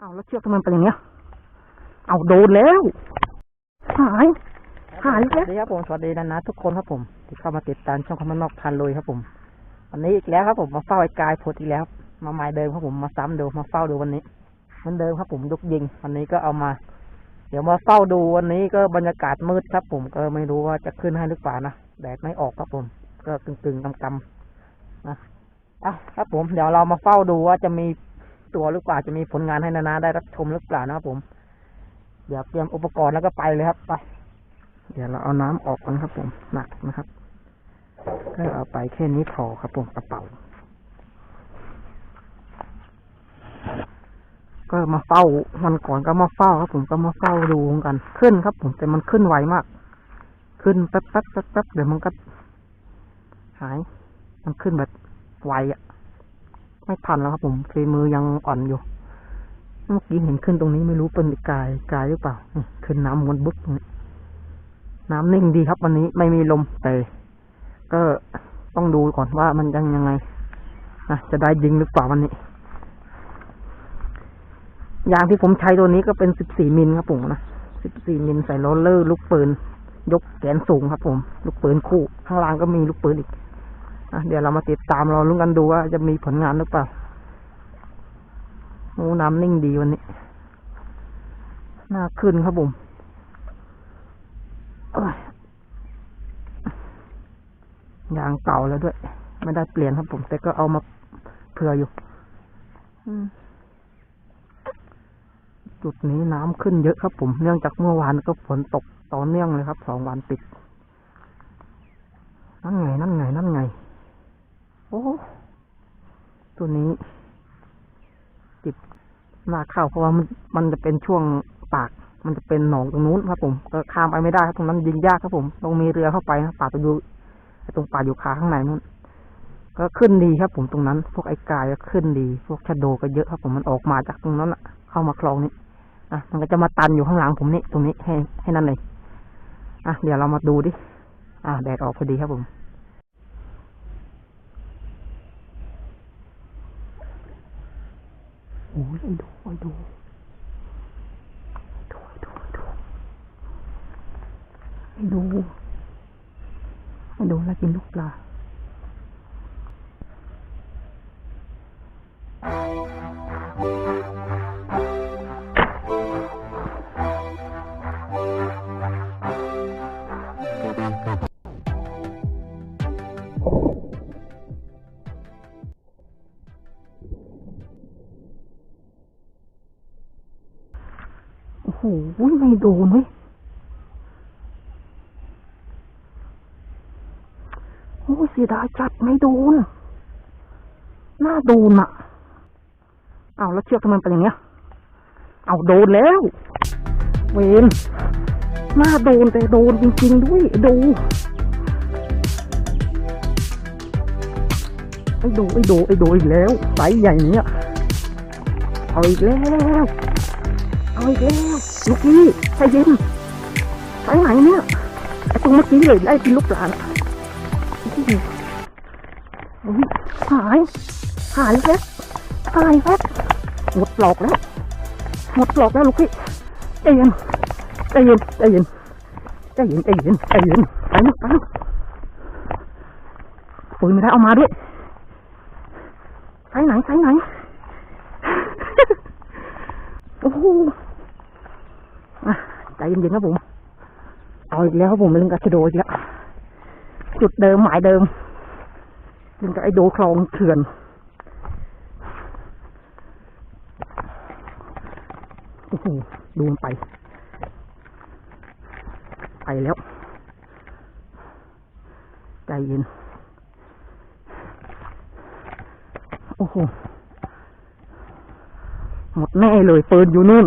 เอาแล้วเชือกทำไมเป็นอย่างเนี้ย เอาโดนแล้ว หาย หายสแล้วัวสดีครับผมสวัสดีนะนะทุกคนครับผม ที่เข้ามาติดตามช่องคอมเมนนอกพันเลยครับผมวันนี้อีกแล้วครับผมมาเฝ้าไอ้กายโพดอีกแล้วมาหมายเดิมครับผมมาซ้ำดูมาเฝ้าดูวันนี้เหมือนเดิมครับผมยกยิง วันนี้ก็เอามา เดี๋ยวมาเฝ้าดูวันนี้ก็บรรยากาศมืดครับ ผมก็ไม่รู้ว่าจะขึ้นให้หรือเปล่านะแดดไม่ออกครับผม ก็กึ่งๆกำกำๆนะอะครับผมเดี๋ยวเรามาเฝ้าดูว่าจะมี ตัวหรือเปล่าจะมีผลงานให้นานาได้รับชมหรือเปล่านะครับผม เดี๋ยวเตรียมอุปกรณ์แล้วก็ไปเลยครับไป เดี๋ยวเราเอาน้ำออกก่อนครับ ผมหนักนะครับ ก็เอาไปแค่นี้พอครับ ผมกระเป๋า ก็มาเฝ้าวันก่อนก็มาเฝ้าครับ ผมก็มาเฝ้าดูเหมือนกันขึ้นครับ ผมแต่มันขึ้นไวมาก ขึ้นแป๊บแป๊บแป๊บแป๊บเดี๋ยวมันก็หาย มันขึ้นแบบไวอะ ไม่ทันแล้วครับผมฝีมือยังอ่อนอยู่เมื่อกี้เห็นขึ้นตรงนี้ไม่รู้เป็นกายกายหรือเปล่าขึ้นน้ำวนบึ๊บตรงนี้น้ำนิ่งดีครับวันนี้ไม่มีลมแต่ก็ต้องดูก่อนว่ามันยังยังไงนะจะได้ยิงหรือเปล่าวันนี้ยางที่ผมใช้ตัวนี้ก็เป็น14มิลครับผมนะ14มิลใส่โรลเลอร์ลูกปืน ยกแขนสูงครับผม ลูกปืนคู่ ข้างล่างก็มีลูกปืนอีก เดี๋ยวเรามาติดตามรอลุ้นกันดูว่าจะมีผลงานหรือเปล่าโอ้น้ำนิ่งดีวันนี้ น่าขึ้นครับผมโอ้ยยางเก่าแล้วด้วย ไม่ได้เปลี่ยนครับผม แต่ก็เอามาเผื่ออยู่อืมจุดนี้น้ำขึ้นเยอะครับผม เนื่องจากเมื่อวานก็ฝนตกต่อเนื่องเลยครับสองวันติด นั่นไง นั่นไง นั่นไง โอ้ ตัวนี้ติดหน้าเข้าเพราะว่ามันมันจะเป็นช่วงปาก มันจะเป็นหนองตรงนู้นครับผม ก็ข้ามไปไม่ได้ครับตรงนั้นยิงยากครับผม ต้องมีเรือเข้าไปนะป่าตะยูตรงป่าอยู่ขาข้างในนู้น ก็ขึ้นดีครับผมตรงนั้น พวกไอ้กายก็ขึ้นดี พวกชะโดก็เยอะครับผม มันออกมาจากตรงนั้นอะเข้ามาคลองนี้อะ มันก็จะมาตันอยู่ข้างหลังผมนี่ ตรงนี้ให้ให้นั่นเลย อะ เดี๋ยวเรามาดูดิ อะ แดดออกพอดีครับผม โอ้ยไอ้ดูไอ้ดูไอ้ดูดูดูดูอ้ดูแล้วกินลูกปลา โอ้โหไม่โดนเว้ยโอ้เสียดายจัดไม่โดนน่าโดนอะ เอาแล้วเชือกทำไมเป็นอย่างเนี้ย เอาโดนแล้ว เวนน่าโดนแต่โดนจริงๆด้วย ดู ไอ้ดูไอ้ดูไอ้ดูอีกแล้วไซส์ใหญ่เนี้ยเอาอีกแล้ว เอาอีกแล้วลูกพี่ใจเย็นไปไหนเนี่ยไอ้ตรงเมื่อกี้เลยไล่กินลูกปลานหาย หายแล้วหายแล้วหมดหลอกแล้วหมดหลอกแล้วลูกพี่ใจเย็นใจเย็นใจเย็นใจเย็นใจเย็นใจเย็นไปลูกไปลูกปืนไม่ได้เอามาด้วยไปไหนไปไหน โอ้โห เย็นๆครับผม เอาอีกแล้วครับผมเรื่องกระโดดอีกแล้วจุดเดิมหมายเดิมเรื่องกับไอ้โดคลองเถื่อนโอ้โหดูมันไป ไปแล้ว ใจเย็น โอ้โห หมดแน่เลยเปืนอยู่นู่น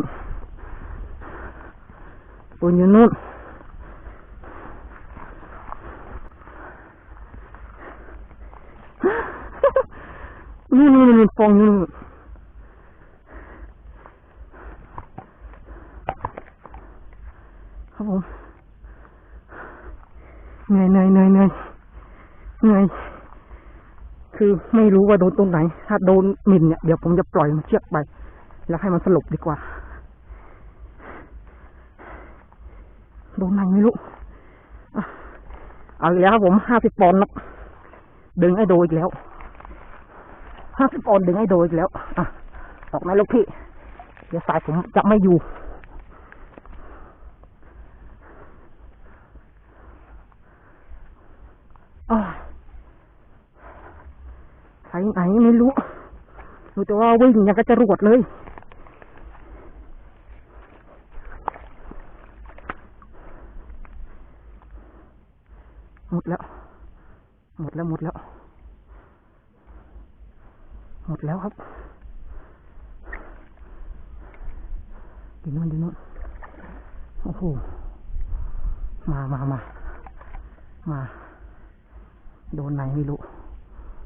ปืนอยู่นู่นนี่นี่นี่ฟองอยู่นู่นครับผมเหนื่อยเหนื่อยเหนื่อยเหนื่อยเหนื่อยคือไม่รู้ว่าโดนตรงไหน ถ้าโดนหมินเนี่ย เดี๋ยวผมจะปล่อยมันเชือกไป แล้วให้มันสลบดีกว่า โดนไหนไม่รู้เอาอีกแล้วครับผมห้าสิบปอนด์นะดึงไอ้โดอีกแล้วห้าสิบปอนด์ดึงไอ้โดอีกแล้วอะออกไหมลูกพี่ เดี๋ยวสายผมจะไม่อยู่อ้าวไปไหนไม่รู้รู้แต่ว่าวิ่งยังก็จะรวดเลย หมดแล้ว หมดแล้ว หมดแล้ว หมดแล้วครับ ดีนู่นดีนู่นโอ้โหมามามามาโดนไหนไม่รู้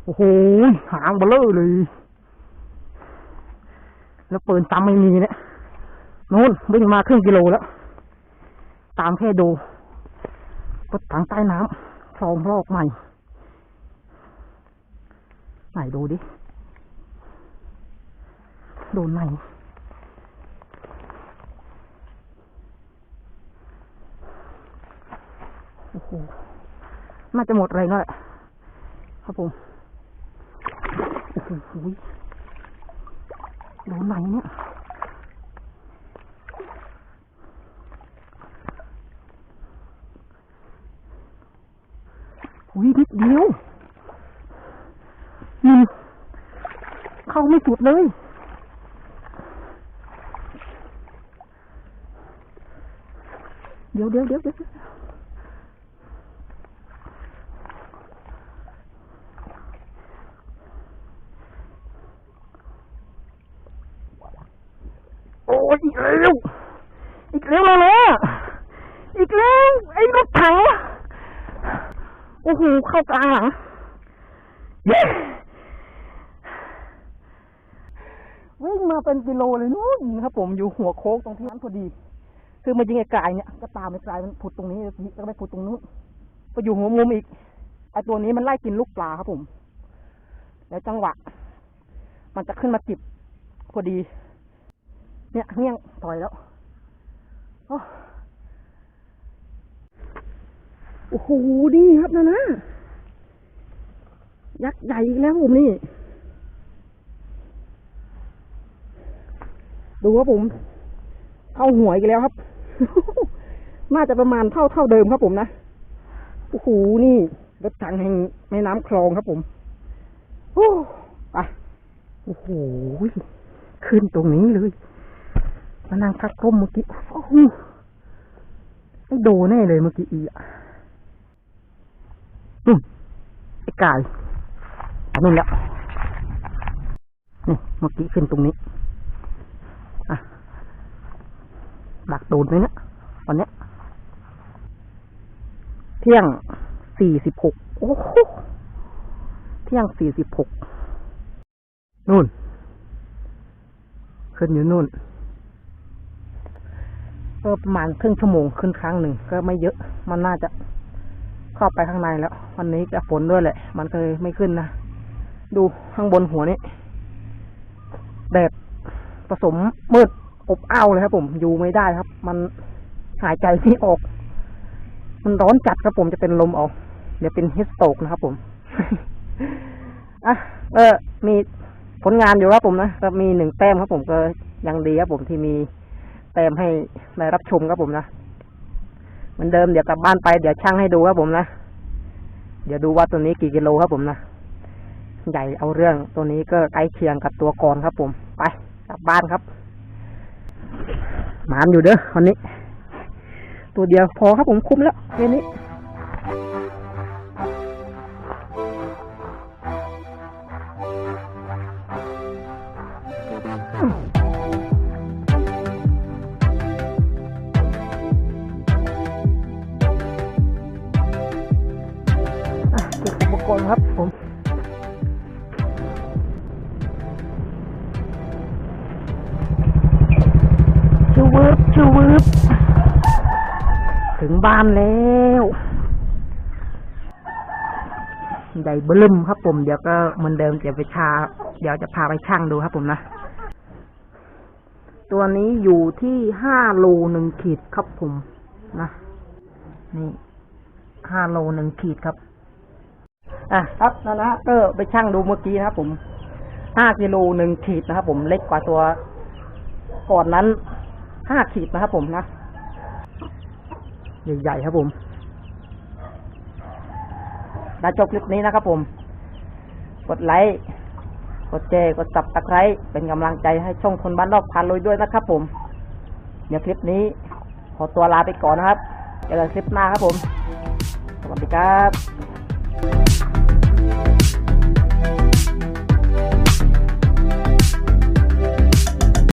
โอ้โหหางเบลอเลย แล้วปืนซ้ำไม่มีเนี่ยนู่นวิ่งมาครึ่งกิโลแล้ว ตามแค่ดูรถถังใต้น้ำคลองลอกใหม่ ไหนดูดิ โดนไหน โอ้โหน่าจะหมดเลยนั่นแหละครับผมโอ้โหโดนไหนเนี่ยอุ้ยนิดเดียวนี่เข้าไม่สุดเลยเดี๋ยวเดี๋ยวเดี๋ยวเดี๋ยว ยอีกแล้วอีกแล้วเลยอีกแล้วไอ้รถถังโอ้โหเข้ากลางหลังเย้วิ่งมาเป็นกิโลเลยนู้นครับผมอยู่หัวโค้งตรงที่นั้นพอดี คือมายิงไอ้กายเนี่ยก็ตามไอ้กายมันผุดตรงนี้แล้วก็ไปผุดตรงนู้นไปอยู่หัวมุมอีกไอ้ตัวนี้มันไล่กินลูกปลาครับผม แล้วจังหวะ มันจะขึ้นมาจิบพอดี เนี่ยเงี้ยงต่อยแล้วโอ้โอ้โหดีครับนะนะยักษ์ใหญ่อีกแล้วผมนี่ ดูครับผมเข้าหัวอีกแล้วครับ น่าจะประมาณเท่าเท่าเดิมครับผมนะโอ้โหนี่รถถังแห่งแม่น้ำคลองครับผมโอ้ไปโอ้โหขึ้นตรงนี้เลย มานั่งพักร่มเมื่อกี้โอ้โหไม่โดนแน่เลยเมื่อกี้อีอะอืมไอ้กายอันนี้นแหละนี่เมื่อกี้ขึ้นตรงนี้อะดักโดนไหมเนี่ยวันเนี้ยเที่ยงสี่สิบหกโอ้โหเที่ยงสี่สิบหกนู่น ขึ้นอยู่นู่น ก็ประมาณครึ่งชั่วโมงขึ้นครั้งหนึ่งก็ไม่เยอะ มันน่าจะเข้าไปข้างในแล้ว วันนี้จะฝนด้วยแหละ มันเลยไม่ขึ้นนะ ดูข้างบนหัวนี่แดดผสมมืดอบอ้าวเลยครับ ผมอยู่ไม่ได้ครับ มันหายใจไม่ออก มันร้อนจัดครับผมจะเป็นลมออก เดี๋ยวเป็นฮิสโตกนะครับผมอะเออ มีผลงานอยู่ครับผมนะก็มีหนึ่งแต้มครับผมก็ยังดีครับผมที่มี แต้มให้ได้รับชมครับผมนะเหมือนเดิมเดี๋ยวกลับบ้านไปเดี๋ยวช่างให้ดูครับผมนะเดี๋ยวดูว่าตัวนี้กี่กิโลครับผมนะใหญ่เอาเรื่องตัวนี้ก็ใกล้เคียงกับตัวก่อนครับผม ไปกลับบ้านครับหมานอยู่เด้อวันนี้ ตัวเดียวพอครับผมคุ้มแล้วเรน วืบชูวืบถึงบ้านแล้วใหญ่บิ่มครับผมเดี๋ยวก็เหมือนเดิมเดี๋ยวไปชา เดี๋ยวจะพาไปช่างดูครับผมนะ ตัวนี้อยู่ที่ห้าโลหนึ่งขีดครับผมนะนี่ห้าโลหนึ่งขีดครับ อะครับนั่นะก็ไปชั่งดูเมื่อกี้นะครับผมห้ากิโลหนึ่งขีดนะครับผมเล็กกว่าตัวก่อนนั้น ห้าขีดนะครับผมนะ ใหญ่ๆครับผมถ้าชอบคลิปนี้นะครับผม กดไลค์ กดแชร์ กดสับตะไคร้เป็นกำลังใจให้ช่องคนบ้านนอกพานลุยด้วยนะครับผม เดี๋ยวคลิปนี้ ขอตัวลาไปก่อนนะครับ เจอกันคลิปหน้าครับผม สวัสดีครับ